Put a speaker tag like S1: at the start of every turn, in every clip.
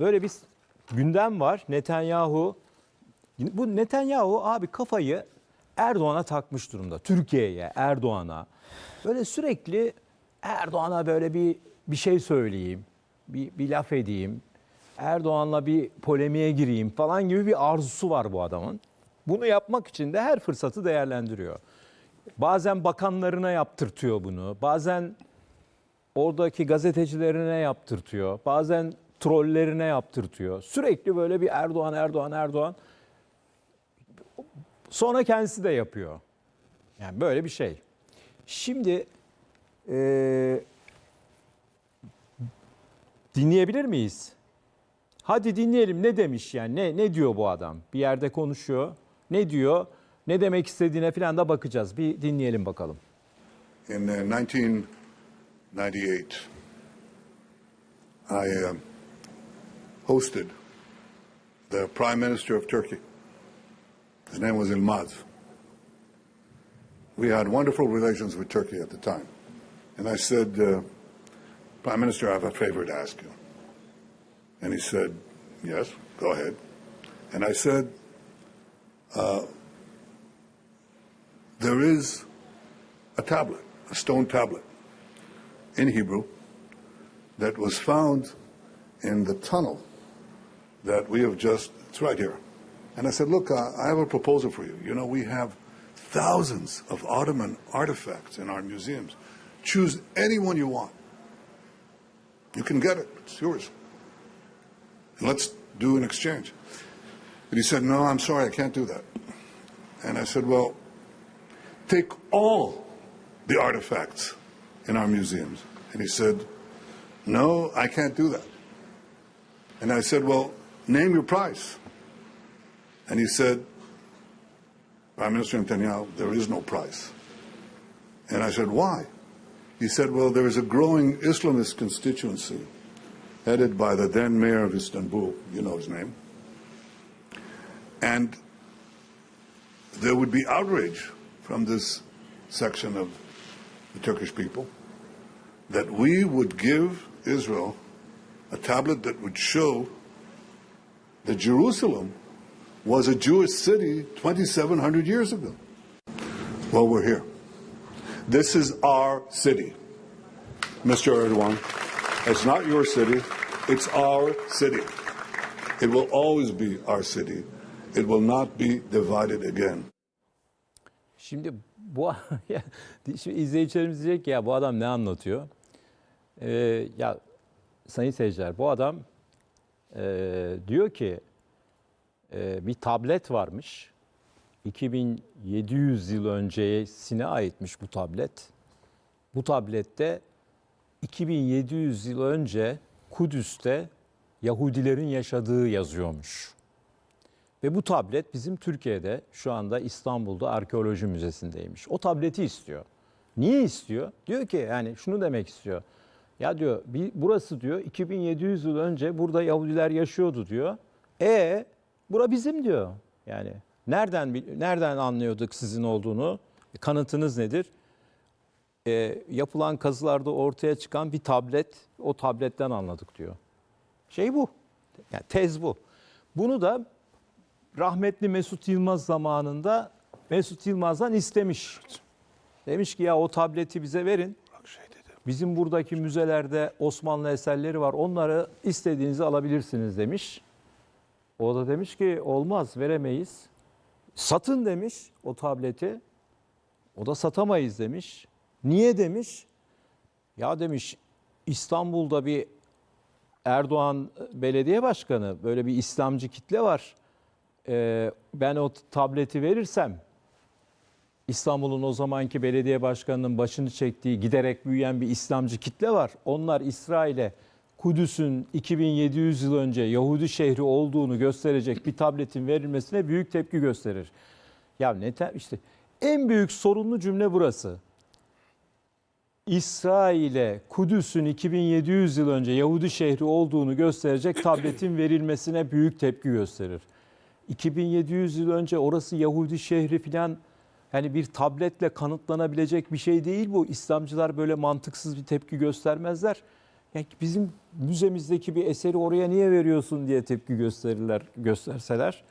S1: böyle bir gündem var. Netanyahu bu Netanyahu abi kafayı Erdoğan'a takmış durumda. Türkiye'ye, Erdoğan'a. Böyle sürekli Erdoğan'a böyle bir bir şey söyleyeyim, bir, bir laf edeyim. Erdoğan'la bir polemiğe gireyim falan gibi bir arzusu var bu adamın. Bunu yapmak için de her fırsatı değerlendiriyor. Bazen bakanlarına yaptırtıyor bunu. Bazen oradaki gazetecilerine yaptırtıyor. Bazen trollerine yaptırtıyor. Sürekli böyle bir Erdoğan, Erdoğan, Erdoğan. Sonra kendisi de yapıyor. Yani böyle bir şey. Şimdi eee, dinleyebilir miyiz? Hadi dinleyelim ne demiş yani ne ne diyor bu adam? Bir yerde konuşuyor. Ne diyor? Ne demek istediğine falan da bakacağız. Bir dinleyelim bakalım.
S2: In uh, 1998, I um, hosted the Prime Minister of Turkey. His name was Ilmaz. We had wonderful relations with Turkey at the time. And I said, uh, Prime Minister, I have a favor to ask you. And he said, Yes, go ahead. And I said, uh, There is a tablet, a stone tablet in Hebrew that was found in the tunnel that we have just, it's right here. And I said, Look, uh, I have a proposal for you. You know, we have thousands of Ottoman artifacts in our museums. Choose any one you want. You can get it, it's yours. And let's do an exchange. And he said, No, I'm sorry, I can't do that. And I said, Well, take all the artifacts in our museums. And he said, No, I can't do that. And I said, Well, name your price. And he said, Prime Minister Netanyahu, there is no price. And I said, Why? He said, Well, there is a growing Islamist constituency headed by the then mayor of Istanbul, you know his name. And there would be outrage from this section of the Turkish people that we would give Israel a tablet that would show that Jerusalem was a Jewish city 2,700 years ago. Well, we're here. This is our city, Mr. Erdogan. It's not your city, it's our city. It will always be our city. It will not be divided again.
S1: Şimdi bu şimdi izleyicilerimiz diyecek ki ya bu adam ne anlatıyor? Ee, ya sayın seyirciler bu adam e, diyor ki e, bir tablet varmış. 2700 yıl öncesine aitmiş bu tablet. Bu tablette 2700 yıl önce Kudüs'te Yahudilerin yaşadığı yazıyormuş. Ve bu tablet bizim Türkiye'de şu anda İstanbul'da Arkeoloji Müzesi'ndeymiş. O tableti istiyor. Niye istiyor? Diyor ki yani şunu demek istiyor. Ya diyor bir, burası diyor 2700 yıl önce burada Yahudiler yaşıyordu diyor. E bura bizim diyor. Yani nereden nereden anlıyorduk sizin olduğunu? E, Kanıtınız nedir? E, yapılan kazılarda ortaya çıkan bir tablet, o tabletten anladık diyor. Şey bu. Yani tez bu. Bunu da rahmetli Mesut Yılmaz zamanında Mesut Yılmaz'dan istemiş. Demiş ki ya o tableti bize verin. Bizim buradaki müzelerde Osmanlı eserleri var. Onları istediğinizi alabilirsiniz demiş. O da demiş ki olmaz veremeyiz. Satın demiş o tableti. O da satamayız demiş. Niye demiş? Ya demiş İstanbul'da bir Erdoğan belediye başkanı böyle bir İslamcı kitle var. Ee, ben o tableti verirsem İstanbul'un o zamanki belediye başkanının başını çektiği giderek büyüyen bir İslamcı kitle var. Onlar İsrail'e Kudüs'ün 2700 yıl önce Yahudi şehri olduğunu gösterecek bir tabletin verilmesine büyük tepki gösterir. Ya ne te- işte en büyük sorunlu cümle burası. İsrail'e Kudüs'ün 2700 yıl önce Yahudi şehri olduğunu gösterecek tabletin verilmesine büyük tepki gösterir. 2700 yıl önce orası Yahudi şehri filan yani bir tabletle kanıtlanabilecek bir şey değil bu. İslamcılar böyle mantıksız bir tepki göstermezler. Yani bizim müzemizdeki bir eseri oraya niye veriyorsun diye tepki gösterirler, gösterseler.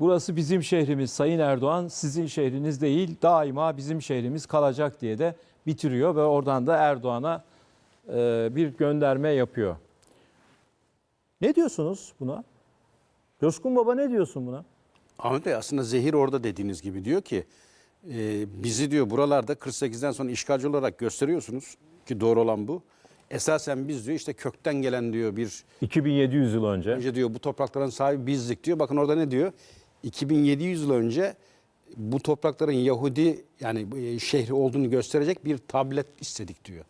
S1: Burası bizim şehrimiz Sayın Erdoğan sizin şehriniz değil daima bizim şehrimiz kalacak diye de bitiriyor ve oradan da Erdoğan'a e, bir gönderme yapıyor. Ne diyorsunuz buna? Coşkun Baba ne diyorsun buna?
S3: Ahmet Bey aslında zehir orada dediğiniz gibi diyor ki e, bizi diyor buralarda 48'den sonra işgalci olarak gösteriyorsunuz ki doğru olan bu. Esasen biz diyor işte kökten gelen diyor bir
S1: 2700 yıl önce.
S3: önce diyor bu toprakların sahibi bizdik diyor. Bakın orada ne diyor? 2700 yıl önce bu toprakların Yahudi yani e, şehri olduğunu gösterecek bir tablet istedik diyor.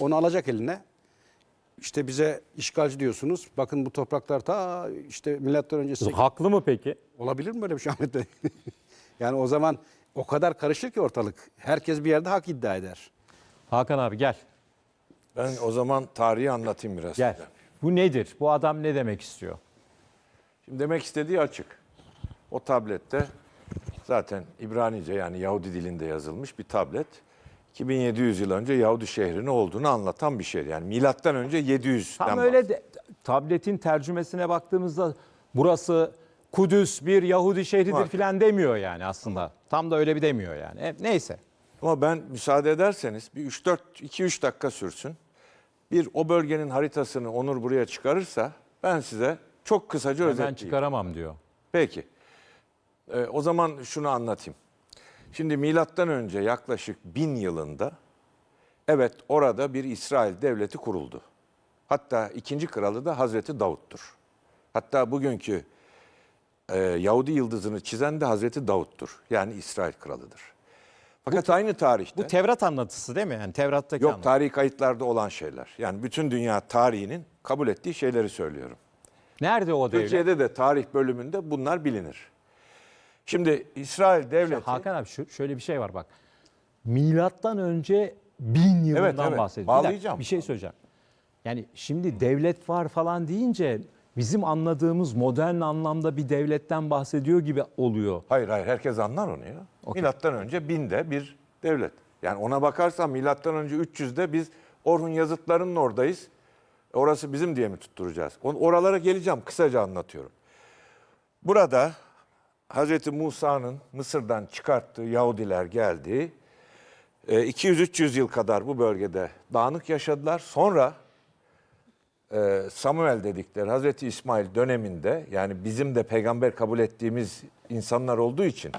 S3: Onu alacak eline. İşte bize işgalci diyorsunuz. Bakın bu topraklar ta işte milattan önce sekiz-
S1: Haklı mı peki?
S3: Olabilir mi böyle bir şey Ahmet Bey? yani o zaman o kadar karışır ki ortalık. Herkes bir yerde hak iddia eder.
S1: Hakan abi gel.
S4: Ben o zaman tarihi anlatayım biraz.
S1: Gel.
S4: size.
S1: Bu nedir? Bu adam ne demek istiyor?
S4: Şimdi demek istediği açık. O tablette zaten İbranice yani Yahudi dilinde yazılmış bir tablet. 2700 yıl önce Yahudi şehrinin olduğunu anlatan bir şey. Yani milattan önce 700'den
S1: Tam öyle de, tabletin tercümesine baktığımızda burası Kudüs bir Yahudi şehridir filan demiyor yani aslında. Tam da öyle bir demiyor yani. E, neyse.
S4: Ama ben müsaade ederseniz bir 3-4, 2-3 dakika sürsün. Bir o bölgenin haritasını Onur buraya çıkarırsa ben size çok kısaca
S1: Ben
S4: özetleyeyim.
S1: çıkaramam diyor.
S4: Peki. Ee, o zaman şunu anlatayım. Şimdi milattan önce yaklaşık bin yılında evet orada bir İsrail devleti kuruldu. Hatta ikinci kralı da Hazreti Davut'tur. Hatta bugünkü e, Yahudi yıldızını çizen de Hazreti Davut'tur. Yani İsrail kralıdır. Fakat aynı tarihte
S1: Bu Tevrat anlatısı değil mi? Yani Tevrat'taki
S4: yok
S1: anlatı.
S4: tarihi kayıtlarda olan şeyler. Yani bütün dünya tarihinin kabul ettiği şeyleri söylüyorum.
S1: Nerede o devlet?
S4: Türkiye'de de tarih bölümünde bunlar bilinir. Şimdi İsrail devleti
S1: Hakan abi şu, şöyle bir şey var bak. Milattan önce bin yılından
S4: Evet, evet.
S1: bahsediyor. Bir dakika. Bir şey söyleyeceğim. Yani şimdi devlet var falan deyince bizim anladığımız modern anlamda bir devletten bahsediyor gibi oluyor.
S4: Hayır hayır herkes anlar onu ya. Milattan önce binde bir devlet. Yani ona bakarsan milattan önce 300'de biz Orhun yazıtlarının oradayız. Orası bizim diye mi tutturacağız? Oralara geleceğim kısaca anlatıyorum. Burada Hz. Musa'nın Mısır'dan çıkarttığı Yahudiler geldi. E, 200-300 yıl kadar bu bölgede dağınık yaşadılar. Sonra e, Samuel dedikleri Hazreti İsmail döneminde yani bizim de peygamber kabul ettiğimiz insanlar olduğu için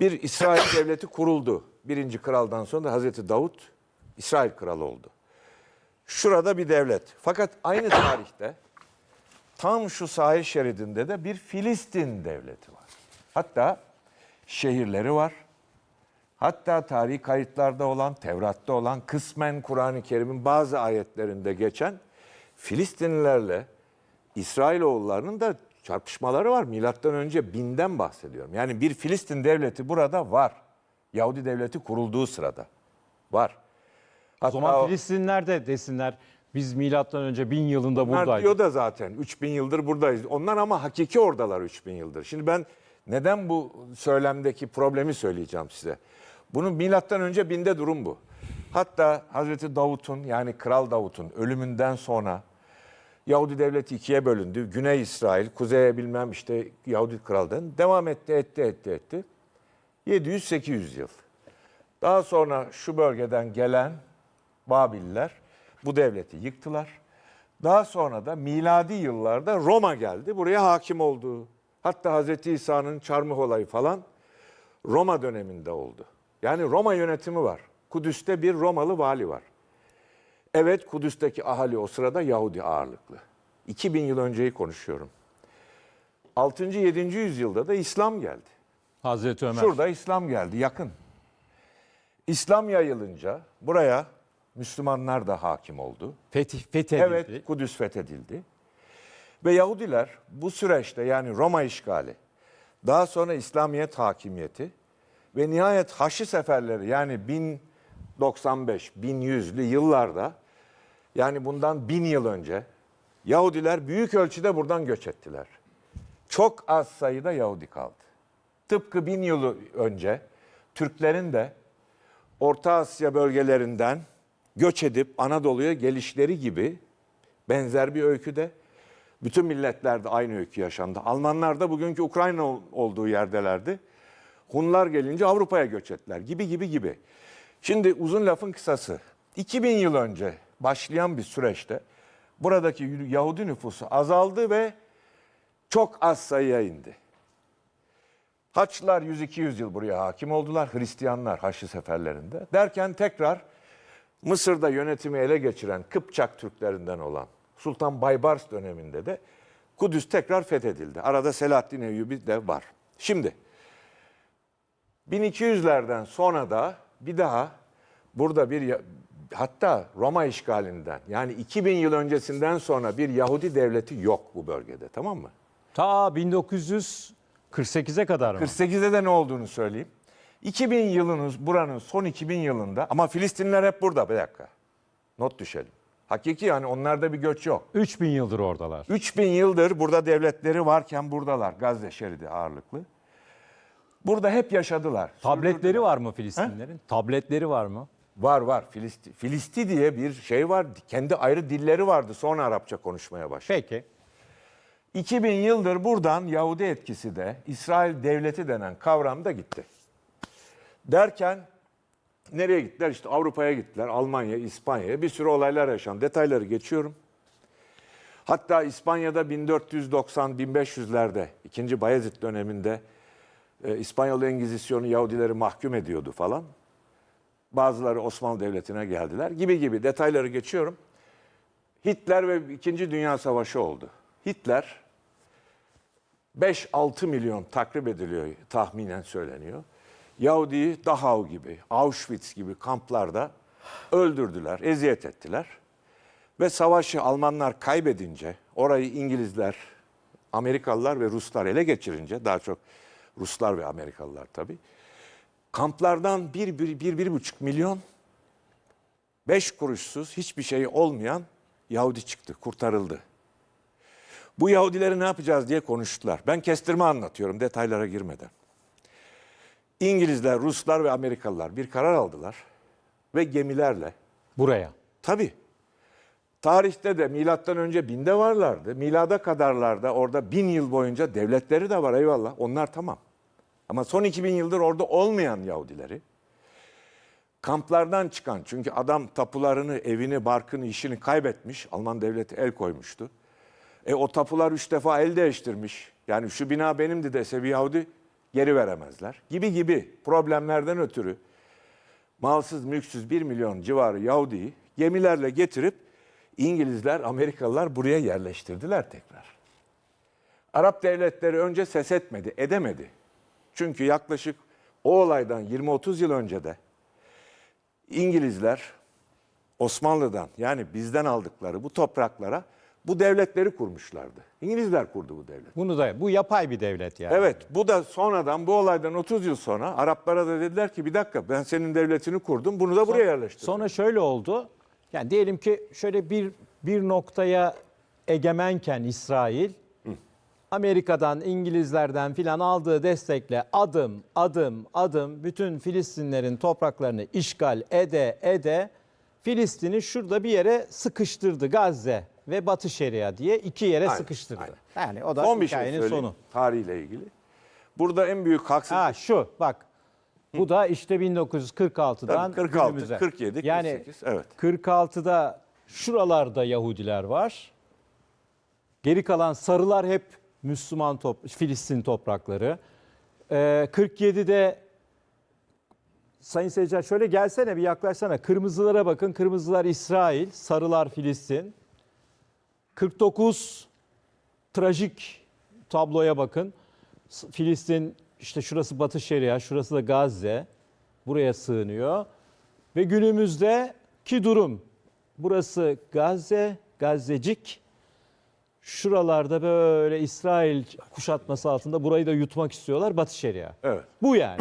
S4: bir İsrail devleti kuruldu. Birinci kraldan sonra da Hazreti Davut İsrail kralı oldu. Şurada bir devlet. Fakat aynı tarihte tam şu sahil şeridinde de bir Filistin devleti var. Hatta şehirleri var. Hatta tarihi kayıtlarda olan, Tevrat'ta olan, kısmen Kur'an-ı Kerim'in bazı ayetlerinde geçen Filistinlilerle İsrailoğullarının da çarpışmaları var. Milattan önce binden bahsediyorum. Yani bir Filistin devleti burada var. Yahudi devleti kurulduğu sırada var.
S1: O
S4: Hatta
S1: zaman
S4: o-
S1: Filistinler de desinler biz milattan önce bin yılında
S4: Onlar
S1: buradaydık.
S4: diyor da zaten 3000 yıldır buradayız. Onlar ama hakiki oradalar 3000 yıldır. Şimdi ben neden bu söylemdeki problemi söyleyeceğim size. Bunun milattan önce binde durum bu. Hatta Hazreti Davut'un yani Kral Davut'un ölümünden sonra Yahudi devleti ikiye bölündü. Güney İsrail, kuzeye bilmem işte Yahudi kraldan devam etti, etti, etti, etti. 700-800 yıl. Daha sonra şu bölgeden gelen Babiller bu devleti yıktılar. Daha sonra da miladi yıllarda Roma geldi. Buraya hakim oldu. Hatta Hz. İsa'nın çarmıh olayı falan Roma döneminde oldu. Yani Roma yönetimi var. Kudüs'te bir Romalı vali var. Evet Kudüs'teki ahali o sırada Yahudi ağırlıklı. 2000 yıl önceyi konuşuyorum. 6. 7. yüzyılda da İslam geldi.
S1: Hazreti Ömer.
S4: Şurada İslam geldi yakın. İslam yayılınca buraya Müslümanlar da hakim oldu.
S1: Fetih, fethedildi.
S4: Evet Kudüs fethedildi. Ve Yahudiler bu süreçte yani Roma işgali, daha sonra İslamiyet hakimiyeti ve nihayet Haçlı seferleri yani 1095, 1100'lü yıllarda yani bundan bin yıl önce Yahudiler büyük ölçüde buradan göç ettiler. Çok az sayıda Yahudi kaldı. Tıpkı bin yıl önce Türklerin de Orta Asya bölgelerinden göç edip Anadolu'ya gelişleri gibi benzer bir öyküde bütün milletlerde aynı öykü yaşandı. Almanlar da bugünkü Ukrayna ol- olduğu yerdelerdi. Hunlar gelince Avrupa'ya göç ettiler gibi gibi gibi. Şimdi uzun lafın kısası 2000 yıl önce başlayan bir süreçte buradaki Yahudi nüfusu azaldı ve çok az sayıya indi. Haçlılar 100-200 yıl buraya hakim oldular. Hristiyanlar Haçlı seferlerinde. Derken tekrar Mısır'da yönetimi ele geçiren Kıpçak Türklerinden olan Sultan Baybars döneminde de Kudüs tekrar fethedildi. Arada Selahaddin Eyyubi de var. Şimdi 1200'lerden sonra da bir daha burada bir hatta Roma işgalinden yani 2000 yıl öncesinden sonra bir Yahudi devleti yok bu bölgede tamam mı?
S1: Ta 1948'e kadar mı?
S4: 48'de de ne olduğunu söyleyeyim. 2000 yılınız buranın son 2000 yılında ama Filistinliler hep burada bir dakika. Not düşelim. Hakiki yani onlarda bir göç yok.
S1: 3000 yıldır oradalar.
S4: 3000 yıldır burada devletleri varken buradalar. Gazze şeridi ağırlıklı. Burada hep yaşadılar.
S1: Tabletleri var mı Filistinlerin? Tabletleri var mı?
S4: Var var. Filisti, Filisti diye bir şey var. Kendi ayrı dilleri vardı. Sonra Arapça konuşmaya başladı.
S1: Peki.
S4: 2000 yıldır buradan Yahudi etkisi de İsrail devleti denen kavram da gitti. Derken nereye gittiler? İşte Avrupa'ya gittiler. Almanya, İspanya'ya bir sürü olaylar yaşandı. Detayları geçiyorum. Hatta İspanya'da 1490-1500'lerde 2. Bayezid döneminde e, İspanyol Engizisyonu Yahudileri mahkum ediyordu falan. Bazıları Osmanlı Devleti'ne geldiler gibi gibi detayları geçiyorum. Hitler ve İkinci Dünya Savaşı oldu. Hitler 5-6 milyon takrip ediliyor tahminen söyleniyor. Yahudi'yi Dachau gibi, Auschwitz gibi kamplarda öldürdüler, eziyet ettiler. Ve savaşı Almanlar kaybedince, orayı İngilizler, Amerikalılar ve Ruslar ele geçirince, daha çok Ruslar ve Amerikalılar tabii, kamplardan bir, bir, bir, bir buçuk milyon beş kuruşsuz hiçbir şey olmayan Yahudi çıktı, kurtarıldı. Bu Yahudileri ne yapacağız diye konuştular. Ben kestirme anlatıyorum detaylara girmeden. İngilizler, Ruslar ve Amerikalılar bir karar aldılar ve gemilerle
S1: Buraya.
S4: tabii tarihte de milattan önce binde varlardı. Milada kadarlarda orada bin yıl boyunca devletleri de var eyvallah onlar tamam. Ama son 2000 yıldır orada olmayan Yahudileri kamplardan çıkan çünkü adam tapularını, evini, barkını, işini kaybetmiş. Alman devleti el koymuştu. E o tapular üç defa el değiştirmiş. Yani şu bina benimdi dese bir Yahudi geri veremezler. Gibi gibi problemlerden ötürü malsız mülksüz 1 milyon civarı Yahudi'yi gemilerle getirip İngilizler, Amerikalılar buraya yerleştirdiler tekrar. Arap devletleri önce ses etmedi, edemedi. Çünkü yaklaşık o olaydan 20-30 yıl önce de İngilizler Osmanlı'dan yani bizden aldıkları bu topraklara bu devletleri kurmuşlardı. İngilizler kurdu bu devlet.
S1: Bunu da bu yapay bir devlet yani.
S4: Evet bu da sonradan bu olaydan 30 yıl sonra Araplara da dediler ki bir dakika ben senin devletini kurdum bunu da buraya yerleştirdim.
S1: Sonra şöyle oldu. Yani diyelim ki şöyle bir bir noktaya egemenken İsrail Amerika'dan, İngilizlerden filan aldığı destekle adım adım adım bütün Filistinlerin topraklarını işgal ede ede Filistin'i şurada bir yere sıkıştırdı Gazze ve Batı Şeria diye iki yere
S4: Aynen,
S1: sıkıştırdı.
S4: aynen.
S1: Yani o da
S4: Son şey
S1: hikayenin
S4: söyleyeyim
S1: sonu.
S4: tarihle ilgili. Burada en büyük haksızlık
S1: Ha şu bak. Bu da işte 1946'dan
S4: Tabii, 46,
S1: günümüze.
S4: 47,
S1: yani
S4: 48, evet.
S1: 46'da şuralarda Yahudiler var. Geri kalan sarılar hep Müslüman top, Filistin toprakları. Ee, 47'de Sayın seyirciler şöyle gelsene bir yaklaşsana. Kırmızılara bakın. Kırmızılar İsrail, sarılar Filistin. 49 trajik tabloya bakın. Filistin işte şurası Batı Şeria, şurası da Gazze. Buraya sığınıyor. Ve günümüzdeki durum burası Gazze, Gazzecik. Şuralarda böyle İsrail kuşatması altında burayı da yutmak istiyorlar Batı Şeria.
S4: Evet.
S1: Bu yani.